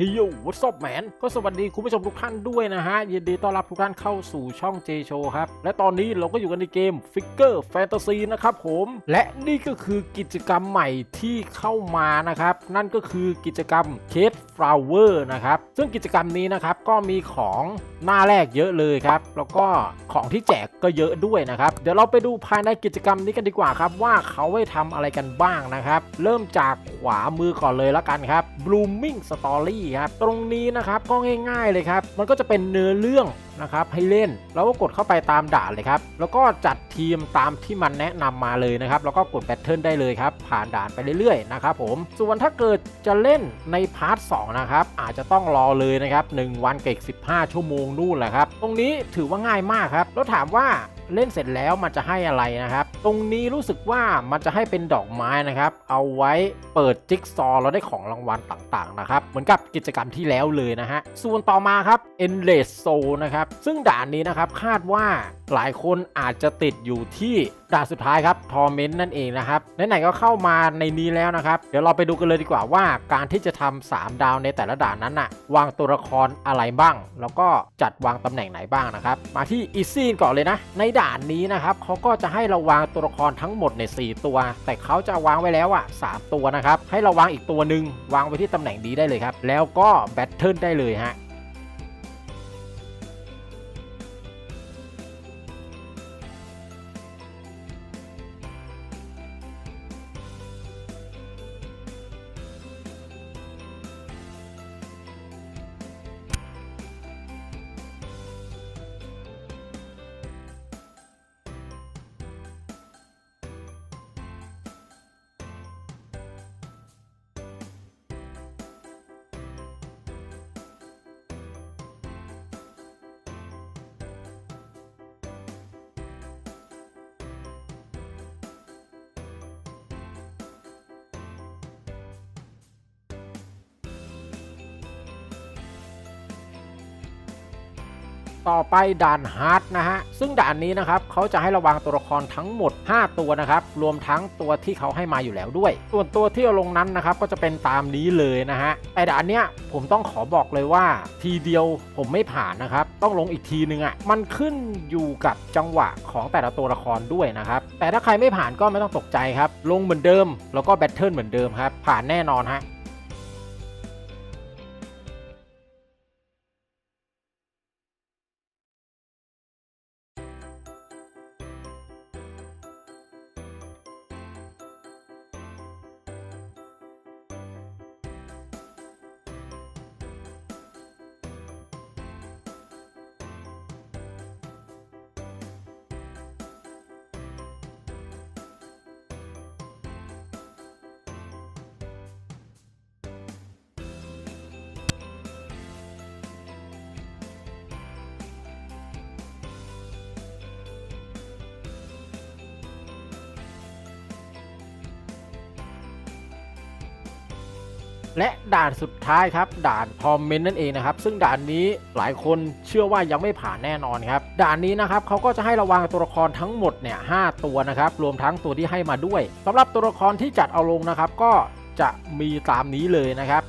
เฮ้ยโย่ what's up man ก็สวัสดีคุณผู้ชมทุกท่านด้วยนะฮะ ยินดีต้อนรับทุกท่านเข้าสู่ช่อง J Show ครับ และตอนนี้เราก็อยู่กันในเกม Figure Fantasy นะครับผม และนี่ก็คือกิจกรรมใหม่ที่เข้ามานะครับ นั่นก็คือกิจกรรม Case Flower นะครับ ซึ่งกิจกรรมนี้นะครับก็มีของหน้าแรกเยอะเลยครับ แล้วก็ของที่แจกก็เยอะด้วยนะครับ เดี๋ยวเราไปดูภายในกิจกรรมนี้กันดีกว่าครับ ว่าเขาให้ทำอะไรกันบ้างนะครับ เริ่มจากขวามือก่อนเลยละกันครับ Blooming Story ครับ ตรงนี้นะครับก็ง่าย ๆเลยครับ มันก็จะเป็นเนื้อเรื่องนะครับให้เล่นแล้วก็กดเข้าไปตามด่านเลยครับ แล้วก็จัดทีมตามที่มันแนะนำมาเลยนะครับ แล้วก็กดแบทเทิลได้เลยครับ ผ่านด่านไปเรื่อยๆนะครับผมส่วนถ้าเกิดจะเล่นในพาร์ท2นะครับอาจจะต้องรอเลยนะครับ1วันเกับ15 ชั่วโมงนู่นแหละครับ ตรงนี้ถือว่าง่ายมากครับ แล้วถามว่า เล่นเสร็จแล้วมันจะให้อะไรนะครับ ตรงนี้รู้สึกว่ามันจะให้เป็นดอกไม้นะครับ เอาไว้เปิดจิ๊กซอว์แล้วได้ของรางวัลต่างๆนะครับ เหมือนกับกิจกรรมที่แล้วเลยนะฮะ ส่วนต่อมาครับ Endless Soul นะครับ ซึ่งด่านนี้นะครับคาดว่าหลายคนอาจจะติดอยู่ที่ด่านสุดท้ายครับ Torment นั่นเองนะครับไหนๆก็เข้ามาในนี้แล้วนะครับ เดี๋ยวเราไปดูกันเลยดีกว่าว่าการที่จะทำ3ดาวในแต่ละด่านนั้นน่ะวางตัวละครอะไรบ้าง แล้วก็จัดวางตำแหน่งไหนบ้างนะครับ มาที่ Easy ก่อนเลยนะ ในดานนี้นะครับเขาก็จะให้เราวางตัวละครทั้งหมดใน 4 ตัว แต่เขาจะวางไว้แล้วอะ3ตัวนะครับให้เราวางอีกตัวหนึ่งวางไว้ที่ตำแหน่งดีได้เลยครับแล้วก็แบทเทิลได้เลยฮะ ต่อไปด่านฮาร์ดนะฮะ ซึ่งด่านนี้นะครับเขาจะให้ระวังตัวละครทั้งหมด 5 ตัวนะครับ รวมทั้งตัวที่เขาให้มาอยู่แล้วด้วย ส่วนตัวที่เอาลงนั้นนะครับก็จะเป็นตามนี้เลยนะฮะแต่ด่านเนี้ยผมต้องขอบอกเลยว่า ทีเดียวผมไม่ผ่านนะครับ ต้องลงอีกทีนึงอะ่ะมันขึ้นอยู่กับจังหวะของแต่ละตัวละครด้วยนะครับ แต่ถ้าใครไม่ผ่านก็ไม่ต้องตกใจครับ ลงเหมือนเดิม แล้วก็แบทเทิลเหมือนเดิมครับผ่านแน่นอนฮะ และด่านสุดท้ายครับ ด่านพอมเมนต์นั่นเองนะครับ ซึ่งด่านนี้หลายคนเชื่อว่ายังไม่ผ่านแน่นอนครับ ด่านนี้นะครับเขาก็จะให้ระวังตัวละครทั้งหมดเนี่ยหตัวนะครับ รวมทั้งตัวที่ให้มาด้วยสำหรับตัวละครที่จัดเอาลงนะครับ ก็จะมีตามนี้เลยนะครับ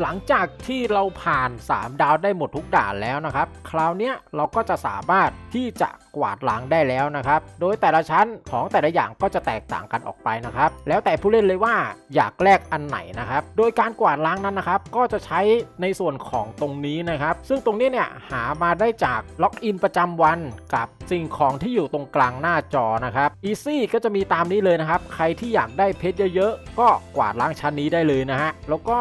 หลังจากที่เราผ่าน 3 ดาวได้หมดทุกด่านแล้วนะครับ คราวนี้เราก็จะสามารถที่จะ กวาดล้างได้แล้วนะครับ โดยแต่ละชั้นของแต่ละอย่างก็จะแตกต่างกันออกไปนะครับ แล้วแต่ผู้เล่นเลยว่าอยากแลกอันไหนนะครับ โดยการกวาดล้างนั้นนะครับ ก็จะใช้ในส่วนของตรงนี้นะครับ ซึ่งตรงนี้เนี่ยหามาได้จากล็อกอินประจำวันกับสิ่งของที่อยู่ตรงกลางหน้าจอนะครับ Easy ก็จะมีตามนี้เลยนะครับ ใครที่อยากได้เพชรเยอะๆ ก็กวาดล้างชั้นนี้ได้เลยนะฮะ แล้วก็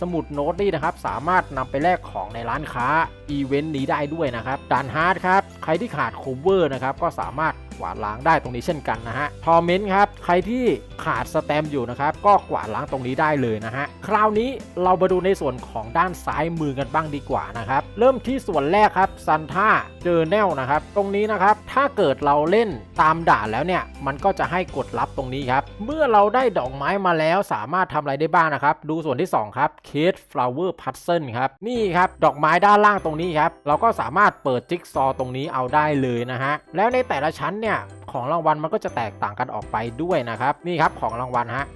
สมุดโน้ตนี่นะครับ สามารถนำไปแลกของในร้านค้าอีเวนต์นี้ได้ด้วยนะครับด่านฮาร์ดครับ ใครที่ขาดโคเวอร์นะครับก็สามารถกวาดล้างได้ตรงนี้เช่นกันนะฮะทอมเมนต์ครับใครที่ขาดสแตมอยู่นะครับก็กวาดล้างตรงนี้ได้เลยนะฮะคราวนี้เรามาดูในส่วนของด้านซ้ายมือกันบ้างดีกว่านะครับ เริ่มที่ส่วนแรกครับซันท่าเจอแนลนะครับ ตรงนี้นะครับถ้าเกิดเราเล่นตามด่านแล้วเนี่ย มันก็จะให้กดรับตรงนี้ครับ เมื่อเราได้ดอกไม้มาแล้วสามารถทำอะไรได้บ้างนะครับ ดูส่วนที่ 2 ครับเคสฟลาวเวอร์พัซเซิลครับนี่ครับดอกไม้ด้านล่างตรงนี้ครับ เราก็สามารถเปิดจิ๊กซอตรงนี้เอาได้เลยนะฮะแล้วในแต่ละชั้นเนี่ยของรางวัลมันก็จะแตกต่างกันออกไปด้วยนะครับนี่ครับของรางวัลฮะ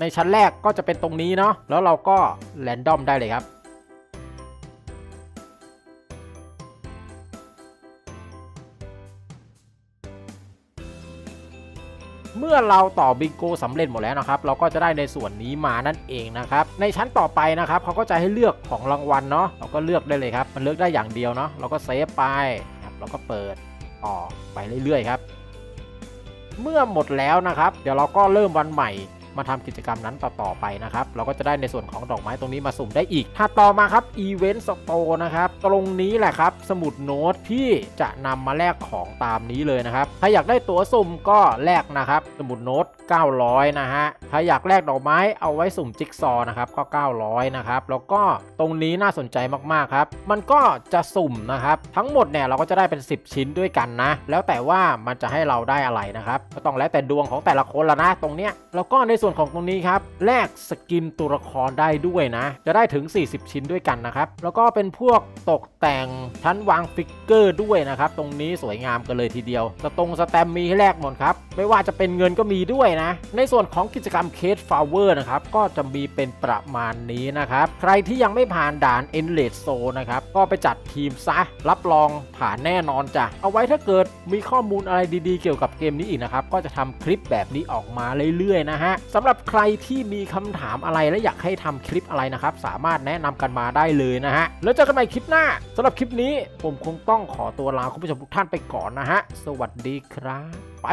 ในชั้นแรกก็จะเป็นตรงนี้เนาะแล้วเราก็แรนดอมได้เลยครับเมื่อเราต่อบิงโกสำเร็จหมดแล้วนะครับ เราก็จะได้ในส่วนนี้มานั่นเองนะครับ ในชั้นต่อไปนะครับเขาก็จะให้เลือกของรางวัลเนาะเราก็เลือกได้เลยครับ มันเลือกได้อย่างเดียวเนาะเราก็เซฟไปครับเราก็เปิดต่อไปเรื่อยๆครับ เมื่อหมดแล้วนะครับ เดี๋ยวเราก็เริ่มวันใหม่ มาทำกิจกรรมนั้นต่อๆไปนะครับ เราก็จะได้ในส่วนของดอกไม้ตรงนี้มาสุ่มได้อีกถ้าต่อมาครับ Event Store นะครับ ตรงนี้แหละครับ สมุดโน้ตที่จะนำมาแลกของตามนี้เลยนะครับ ถ้าอยากได้ตั๋วสุ่มก็แลกนะครับ สมุดโน้ต 900 นะฮะ ถ้าอยากแลกดอกไม้เอาไว้สุ่มจิ๊กซอว์นะครับ ก็ 900 นะครับ แล้วก็ตรงนี้น่าสนใจมากๆครับ มันก็จะสุ่มนะครับ ทั้งหมดเนี่ยเราก็จะได้เป็น 10 ชิ้นด้วยกันนะ แล้วแต่ว่ามันจะให้เราได้อะไรนะครับ ก็ต้องแล้วแต่ดวงของแต่ละคนละนะ ตรงเนี้ย แล้วก็ในส่วนของตรงนี้ครับแลกสกินตัวละครได้ด้วยนะ จะได้ถึง 40 ชิ้นด้วยกันนะครับ แล้วก็เป็นพวกตกแต่งชั้นวางฟิกเกอร์ด้วยนะครับ ตรงนี้สวยงามกันเลยทีเดียวสตรงสแตมมีให้แลกหมดครับ ไม่ว่าจะเป็นเงินก็มีด้วยนะ ในส่วนของกิจกรรมเคสฟลาวเวอร์นะครับ ก็จะมีเป็นประมาณนี้นะครับ ใครที่ยังไม่ผ่านด่าน e n l e s Zone นะครับ ก็ไปจัดทีมซะ รับรองผ่านแน่นอนจ้ะ เอาไว้ถ้าเกิดมีข้อมูลอะไรดีๆ เกี่ยวกับเกมนี้อีกนะครับ ก็จะทำคลิปแบบนี้ออกมาเรื่อยๆนะฮะสำหรับใครที่มีคำถามอะไรและอยากให้ทำคลิปอะไรนะครับ สามารถแนะนำกันมาได้เลยนะฮะ แล้วเจอกันใหม่คลิปหน้าสำหรับคลิปนี้ผมคงต้องขอตัวลาคุณผู้ชมทุกท่านไปก่อนนะฮะ สวัสดีครับ ไป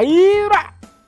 ละ